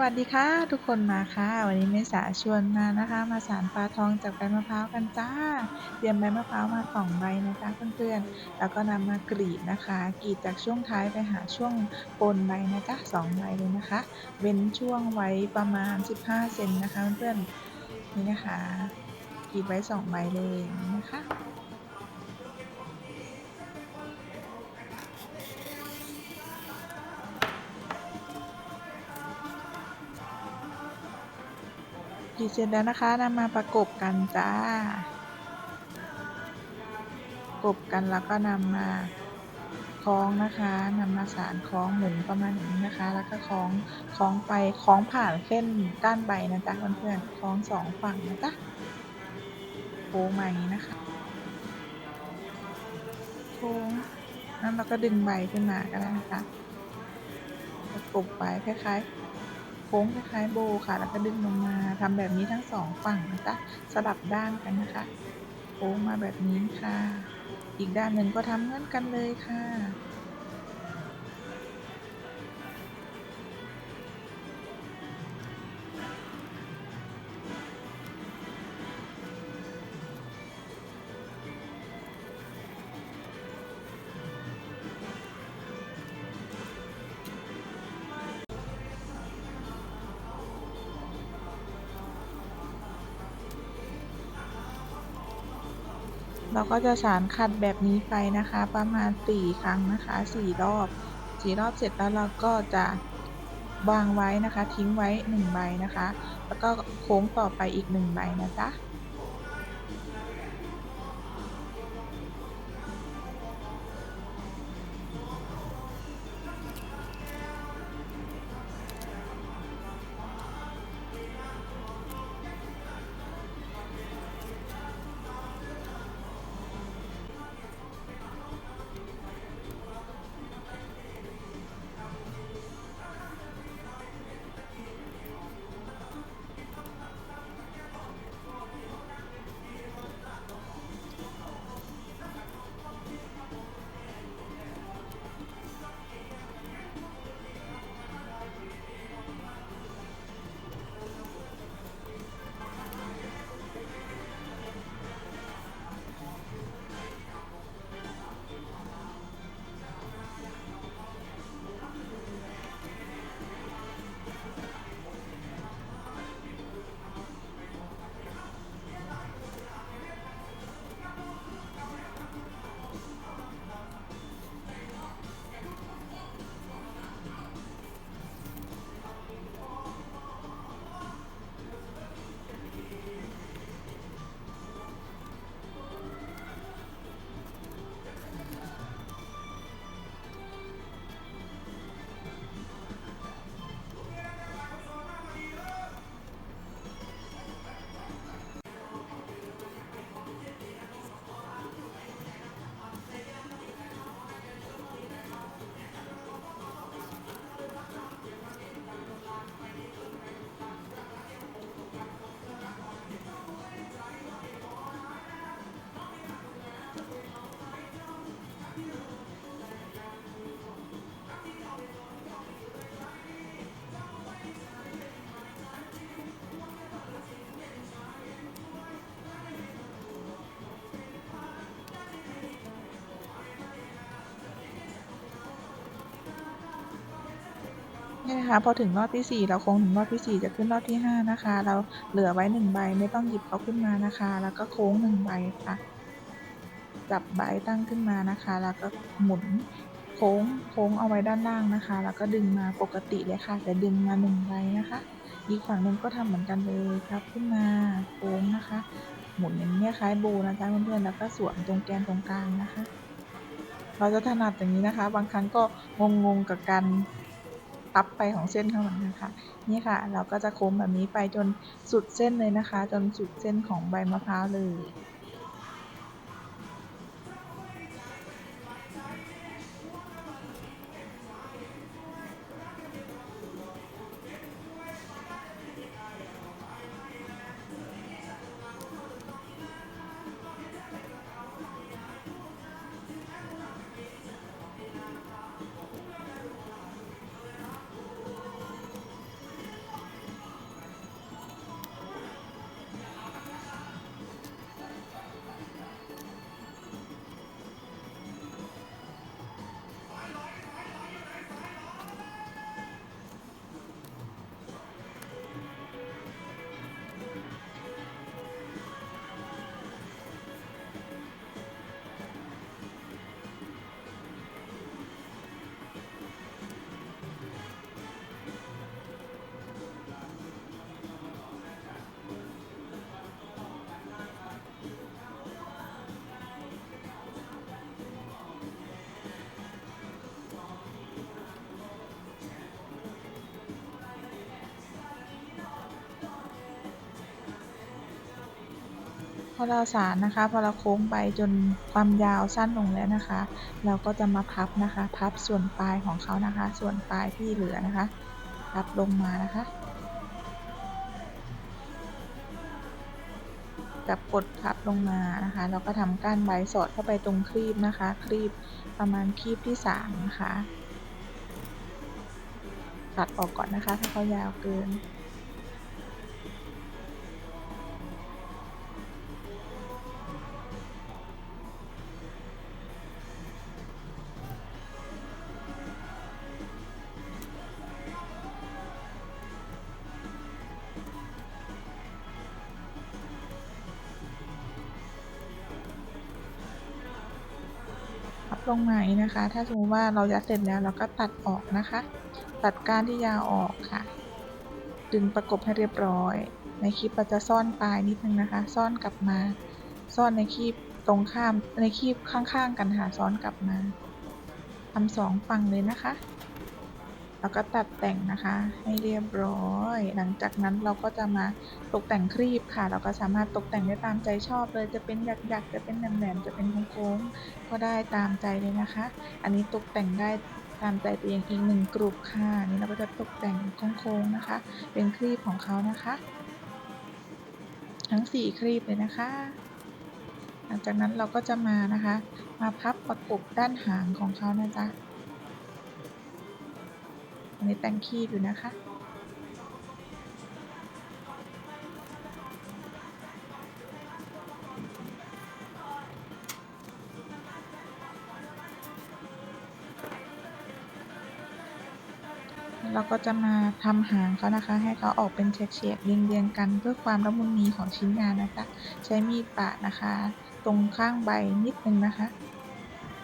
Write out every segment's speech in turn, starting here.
วัสดีค่ะ ทุกคนมาค่ะ วันนี้เมษาชวนมานะคะ มาสารปลาทองจากใบมะพร้าวกันจ้าเตรียมใบมะพร้าวมาสองใบนะจ๊ะเพื่อนๆแล้วก็นำมากรีดนะคะ กรีดจากช่วงท้ายไปหาช่วงปนใบนะจ๊ะสองใบเลยนะคะ เว้นช่วงไว้ประมาณ 15เซนนะคะเพื่อนๆนี่นะคะกรีดไว้สองใบเลยนะคะีเสร็จแล้วนะคะนำมาประกบกันจ้าประกบกันแล้วก็นำมาคล้องนะคะนำมาสานคล้องหมุนประมาณนี้นะคะ แล้วก็คล้องคล้องไปคล้องผ่านเส้นด้านใบนะจ๊ะเพื่อนๆคล้องสองฝั่งนะจ๊ะโค้งมาอย่างนี้นะคะโค้งแล้วเราก็ดึงใบขึ้นมาก็ได้นะคะประกบไปคล้ายๆ โค้งคล้ายโบค่ะ แล้วก็ดึงลงมาทำแบบนี้ทั้งสองฝั่งนะจ๊ะสลับด้านกันนะคะ โค้งมาแบบนี้ค่ะ อีกด้านหนึ่งก็ทำเหมือนกันเลยค่ะ เราก็จะสารขัดแบบนี้ไปนะคะ ประมาณสี่ครั้งนะคะสี่รอบสี่รอบเสร็จแล้วเราก็จะวางไว้นะคะ ทิ้งไว้หนึ่งใบนะคะ แล้วก็โค้งต่อไปอีกหนึ่งใบนะจ๊ะ นี่นะคะพอถึงรอบที่ 4 เราโค้งถึงรอบที่ 4 จะขึ้นรอบที่ 5 นะคะ เราเหลือไว้ 1 ใบไม่ต้องหยิบเขาขึ้นมานะคะ แล้วก็โค้ง 1 ใบค่ะจับใบตั้งขึ้นมานะคะ แล้วก็หมุนโค้งโค้งเอาไว้ด้านล่างนะคะ แล้วก็ดึงมาปกติเลยค่ะแต่ดึงมา1ใบนะคะอีกฝั่งหนึ่งก็ทำเหมือนกันเลยครับขึ้นมาโค้งนะคะ หมุนอย่างนี้ยคล้ายโบนะจ๊ะเพื่อนๆแล้วก็สวมตรงแกนตรงกลางนะคะ เราจะถนัดอย่างนี้นะคะ บางครั้งก็งงๆกับการ พับไปของเส้นข้างหลังนะคะ นี่ค่ะ เราก็จะโค้งแบบนี้ไปจนสุดเส้นเลยนะคะ จนสุดเส้นของใบมะพร้าวเลย พอเราสานนะคะ พอเราโค้งไปจนความยาวสั้นลงแล้วนะคะ เราก็จะมาพับนะคะ พับส่วนปลายของเขานะคะ ส่วนปลายที่เหลือนะคะ พับลงมานะคะจับกดพับลงมานะคะแล้วก็ทำก้านใบสอดเข้าไปตรงครีบนะคะ ครีบประมาณครีบที่สามนะคะตัดออกก่อนนะคะ ถ้าเขายาวเกิน ลงไหนนะคะ ถ้าสมมติว่าเรายัดเสร็จแล้วเราก็ตัดออกนะคะ ตัดก้านที่ยาวออกค่ะ ดึงประกบให้เรียบร้อย ในคลิปเราจะซ่อนปลายนิดนึงนะคะ ซ่อนกลับมา ซ่อนในคลิปตรงข้ามในคลิปข้างๆ กันค่ะ ซ้อนกลับมาทำสองฝั่งเลยนะคะ แล้วก็ตัดแต่งนะคะให้เรียบร้อย หลังจากนั้นเราก็จะมาตกแต่งครีบค่ะ เราก็สามารถตกแต่งได้ตามใจชอบเลย จะเป็นหยักๆจะเป็นแหลมๆจะเป็นโค้งๆก็ได้ตามใจเลยนะคะ อันนี้ตกแต่งได้ตามใจตัวเองอีกหนึ่งกลุ่มค่ะนี่เราก็จะตกแต่งโค้งๆนะคะ เป็นครีบของเขานะคะ ทั้งสี่ครีบเลยนะคะ หลังจากนั้นเราก็จะมานะคะ มาพับประกบด้านหางของเขานะจ๊ะ อันนี้แตงคีบอยู่นะคะ เราก็จะมาทำหางเขานะคะ ให้เขาออกเป็นเฉดๆเรียงๆกันเพื่อความละมุนนีของชิ้นงานนะคะ ใช้มีดปาดนะคะ ตรงข้างใบนิดนึงนะคะ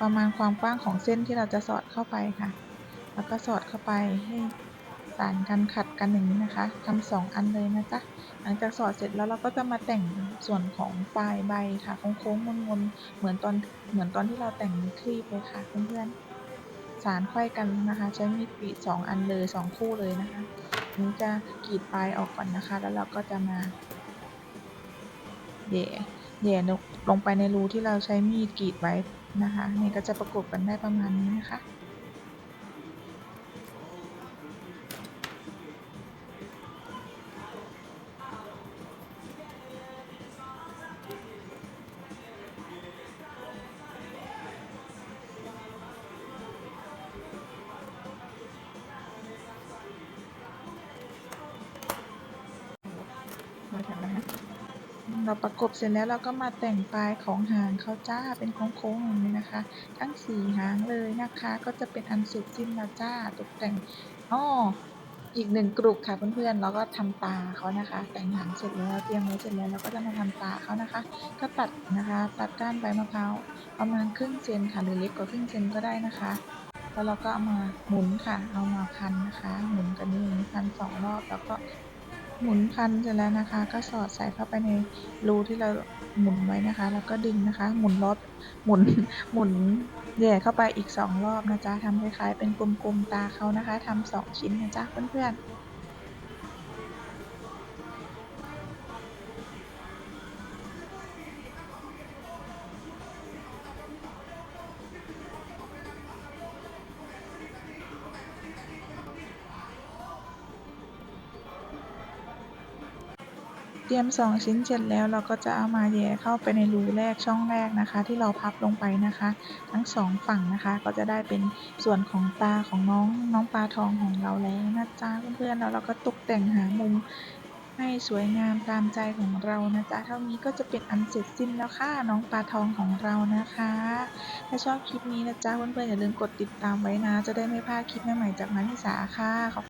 ประมาณความกว้างของเส้นที่เราจะสอดเข้าไปค่ะ แล้วก็สอดเข้าไปให้สานกันขัดกันอย่างนี้นะคะทำสองอันเลยนะจ๊ะหลังจากสอดเสร็จแล้วเราก็จะมาแต่งส่วนของปลายใบค่ะโค้งๆมนๆเหมือนตอนเหมือนตอนที่เราแต่งคลีปเลยค่ะเพื่อนๆสารไขว้กันนะคะ ใช้มีดกรีดสองอันเลยสองคู่เลยนะคะนี้จะกรีดปลายออกก่อนนะคะ แล้วเราก็จะมาแหย่แหย่ลงไปในรูที่เราใช้มีดกรีดไว้นะคะนี่ก็จะประกบกันได้ประมาณนี้นะคะ เราประกบเสร็จแล้วเราก็มาแต่งปลายของหางเขาจ้าเป็นโค้งๆอย่างนี้นะคะ ทั้งสี่หางเลยนะคะ ก็จะเป็นอันเสร็จสิ้นแล้วจ้าตกแต่งอ้ออีกหนึ่งกลุ่มค่ะเพื่อนๆเราก็ทำตาเขานะคะ แต่งหางเสร็จแล้วเตรียมไว้เสร็จแล้วเราก็จะมาทำตาเขานะคะ ก็ตัดนะคะตัดก้านใบมะพร้าวประมาณครึ่งเซนค่ะหรือเล็กกว่าครึ่งเซนก็ได้นะคะแล้วเราก็เอามาหมุนค่ะ เอามาพันนะคะ หมุนกันนี้พันสองรอบแล้วก็ หมุนพันเสร็จแล้วนะคะ ก็สอดใส่เข้าไปในรูที่เราหมุนไว้นะคะ แล้วก็ดึงนะคะ หมุนรอบหมุนหมุนแย่เข้าไปอีกสองรอบนะจ๊ะทำคล้ายๆเป็นกลมๆตาเขานะคะทำสองชิ้นนะจ๊ะเพื่อนๆ เตรียม 2 ชิ้นเสร็จแล้วเราก็จะเอามาแย่เข้าไปในรูแรกช่องแรกนะคะ ที่เราพับลงไปนะคะ ทั้งสองฝั่งนะคะ ก็จะได้เป็นส่วนของตาของน้องน้องปลาทองของเราแล้วนะจ๊ะเพื่อนๆแล้วเราก็ตกแต่งหามุมให้สวยงามตามใจของเรานะจ๊ะเท่านี้ก็จะเป็นอันเสร็จสิ้นแล้วค่ะน้องปลาทองของเรานะคะ ถ้าชอบคลิปนี้นะจ๊ะเพื่อนๆอย่าลืมกดติดตามไว้นะ จะได้ไม่พลาดคลิปใหม่ๆจากมาริสาค่ะขอบ